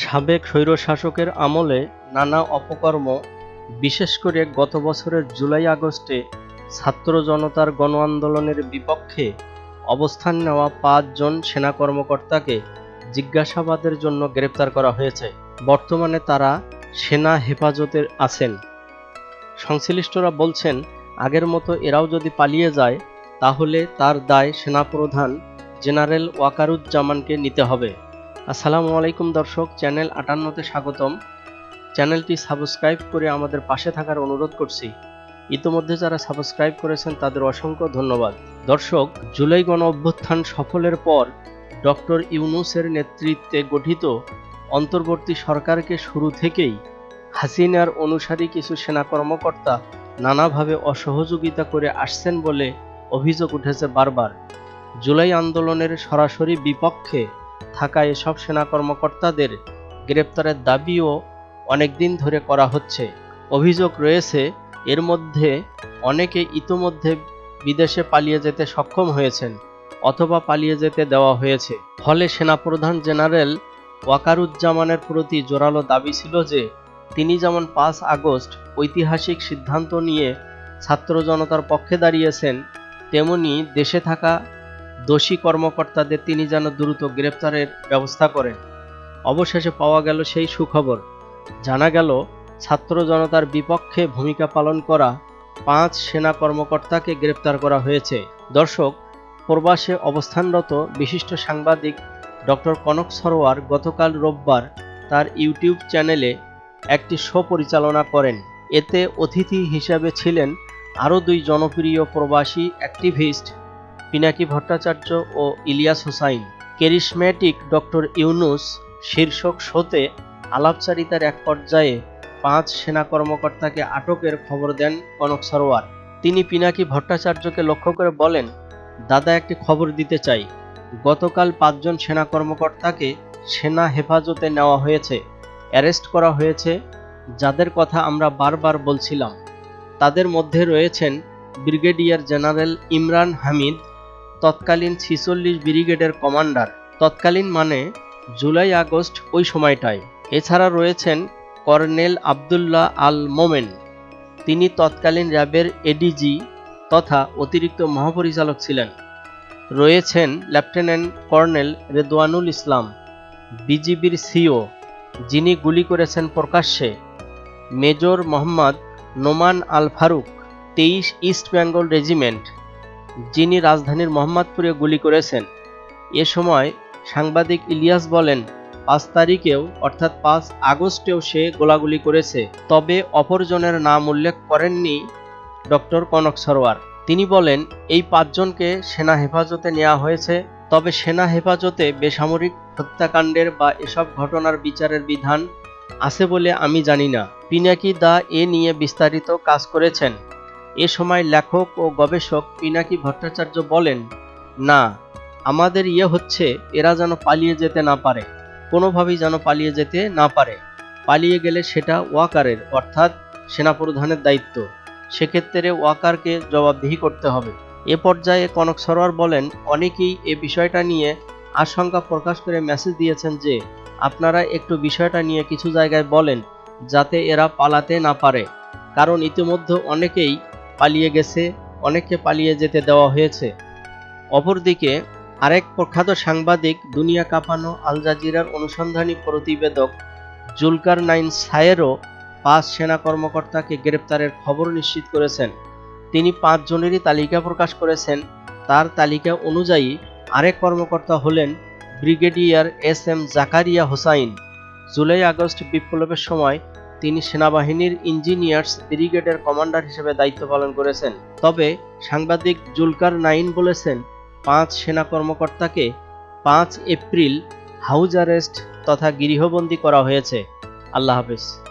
সাবেক স্বৈরশাসকের আমলে নানা অপকর্ম, বিশেষ করে গত বছরের জুলাই আগস্টে ছাত্র জনতার গণ আন্দোলনের বিপক্ষে অবস্থান নেওয়া পাঁচজন সেনা কর্মকর্তাকে জিজ্ঞাসাবাদের জন্য গ্রেপ্তার করা হয়েছে। বর্তমানে তারা সেনা হেফাজতে আছেন। সংশ্লিষ্টরা বলছেন, আগের মতো এরাও যদি পালিয়ে যায়, তাহলে তার দায় সেনাপ্রধান জেনারেল ওয়াকারুজ্জামানকে নিতে হবে। আসসালামু আলাইকুম দর্শক, চ্যানেল আটান্নতে স্বাগতম। চ্যানেলটি সাবস্ক্রাইব করে আমাদের পাশে থাকার অনুরোধ করছি। ইতোমধ্যে যারা সাবস্ক্রাইব করেছেন, তাদের অসংখ্য ধন্যবাদ। দর্শক, জুলাই গণ অভ্যুত্থান সফলের পর ডক্টর ইউনুসের নেতৃত্বে গঠিত অন্তর্বর্তী সরকারকে শুরু থেকেই হাসিনার অনুসারী কিছু সেনা কর্মকর্তা নানাভাবে অসহযোগিতা করে আসছেন বলে অভিযোগ উঠেছে বারবার। জুলাই আন্দোলনের সরাসরি বিপক্ষে থাকা এসব সেনা কর্মকর্তাদের গ্রেপ্তারের দাবিও অনেকদিন ধরে করা হচ্ছে। অভিযোগ রয়েছে, এর মধ্যে অনেকে ইতোমধ্যে বিদেশে পালিয়ে যেতে সক্ষম হয়েছেন অথবা পালিয়ে যেতে দেওয়া হয়েছে। ফলে সেনাপ্রধান জেনারেল ওয়াকারুজ্জামানের প্রতি জোরালো দাবি ছিল যে, তিনি যেমন পাঁচ আগস্ট ঐতিহাসিক সিদ্ধান্ত নিয়ে ছাত্র জনতার পক্ষে দাঁড়িয়েছেন, তেমনি দেশে থাকা দোষী কর্মকর্তাদের তিনি যেন দ্রুত গ্রেপ্তারের ব্যবস্থা করেন। অবশেষে পাওয়া গেল সেই সুখবর। জানা গেল, ছাত্র জনতার বিপক্ষে ভূমিকা পালন করা পাঁচ সেনা কর্মকর্তাকে গ্রেপ্তার করা হয়েছে। দর্শক, প্রবাসে অবস্থানরত বিশিষ্ট সাংবাদিক ডক্টর কনক সরোয়ার গতকাল রোববার তার ইউটিউব চ্যানেলে একটি শো পরিচালনা করেন। এতে অতিথি হিসেবে ছিলেন আরও দুই জনপ্রিয় প্রবাসী অ্যাক্টিভিস্ট পিনাকি ভট্টাচার্য ও ইলিয়াস হোসাইন। কেরিশম্যাটিক ডক্টর ইউনুস শীর্ষক শোতে আলাপচারিতার এক পর্যায়ে পাঁচ সেনা কর্মকর্তাকে আটকের খবর দেন কনক সরোয়ার। তিনি পিনাকি ভট্টাচার্যকে লক্ষ্য করে বলেন, দাদা, একটি খবর দিতে চাই। গতকাল পাঁচজন সেনা কর্মকর্তাকে সেনা হেফাজতে নেওয়া হয়েছে, অ্যারেস্ট করা হয়েছে, যাদের কথা আমরা বারবার বলছিলাম। তাদের মধ্যে রয়েছেন ব্রিগেডিয়ার জেনারেল ইমরান হামিদ তৎকালীন ছিচল্লিশ ব্রিগেডের কমান্ডার। তৎকালীন মানে জুলাই আগস্ট ওই সময়টায়। এছাড়া রয়েছেন কর্নেল আবদুল্লাহ আল মোমেন। তিনি তৎকালীন র্যাবের এডিজি তথা অতিরিক্ত মহাপরিচালক ছিলেন। রয়েছেন লেফটেন্যান্ট কর্নেল রেদওয়ানুল ইসলাম, বিজিবির সিও, যিনি গুলি করেছেন প্রকাশ্যে। মেজর মোহাম্মদ নোমান আল ফারুক, তেইশ ইস্ট বেঙ্গল রেজিমেন্ট। যিনি রাজধানীর মোহাম্মদপুরে গুলি করেছেন। এ সময় সাংবাদিক ইলিয়াস বলেন, পাঁচ তারিখেও অর্থাৎ পাঁচ আগস্টেও সে গোলাগুলি করেছে। তবে অপরজনের নাম উল্লেখ করেননি ডক্টর কনক সরোয়ার। তিনি বলেন, এই পাঁচজনকে সেনা হেফাজতে নেওয়া হয়েছে, তবে সেনা হেফাজতে বেসামরিক হত্যাকাণ্ডের বা এসব ঘটনার বিচারের বিধান আছে বলে আমি জানি না। পিনাকি দা এ নিয়ে বিস্তারিত কাজ করেছেন। এ সময় লেখক ও গবেষক পিনাকি ভট্টাচার্য বলেন, না, আমাদের ইয়ে হচ্ছে, এরা যেন পালিয়ে যেতে না পারে, কোনোভাবেই যেন পালিয়ে যেতে না পারে। পালিয়ে গেলে সেটা ওয়াকারের, অর্থাৎ সেনাপ্রধানের দায়িত্ব। সেক্ষেত্রে ওয়াকারকে জবাবদিহি করতে হবে। এ পর্যায়ে কনক সরোয়ার বলেন, অনেকেই এ বিষয়টা নিয়ে আশঙ্কা প্রকাশ করে মেসেজ দিয়েছেন যে, আপনারা একটু বিষয়টা নিয়ে কিছু জায়গায় বলেন, যাতে এরা পালাতে না পারে। কারণ ইতিমধ্যে অনেকেই পালিয়ে গেছে, অনেককে পালিয়ে যেতে দেওয়া হয়েছে। অপরদিকে আরেক প্রখ্যাত সাংবাদিক, দুনিয়া কাঁপানো আল জাজিরার অনুসন্ধানী প্রতিবেদক জুলকার নাইন সায়েরও পাঁচ সেনা কর্মকর্তাকে গ্রেপ্তারের খবর নিশ্চিত করেছেন। তিনি পাঁচজনেরই তালিকা প্রকাশ করেছেন। তার তালিকা অনুযায়ী আরেক কর্মকর্তা হলেন brigadier S M Zakaria Hossain. July August বিপ্লবের সময় তিনি সেনাবাহিনীর ইঞ্জিনিয়ার্স ব্রিগেডের কমান্ডার হিসেবে দায়িত্ব পালন করেছেন। তবে সাংবাদিক জুলকার নাইন বলেছেন, পাঁচ সেনা কর্মকর্তাকে পাঁচ এপ্রিল হাউজ অ্যারেস্ট তথা গৃহবন্দী করা হয়েছে। আল্লাহ হাফেজ।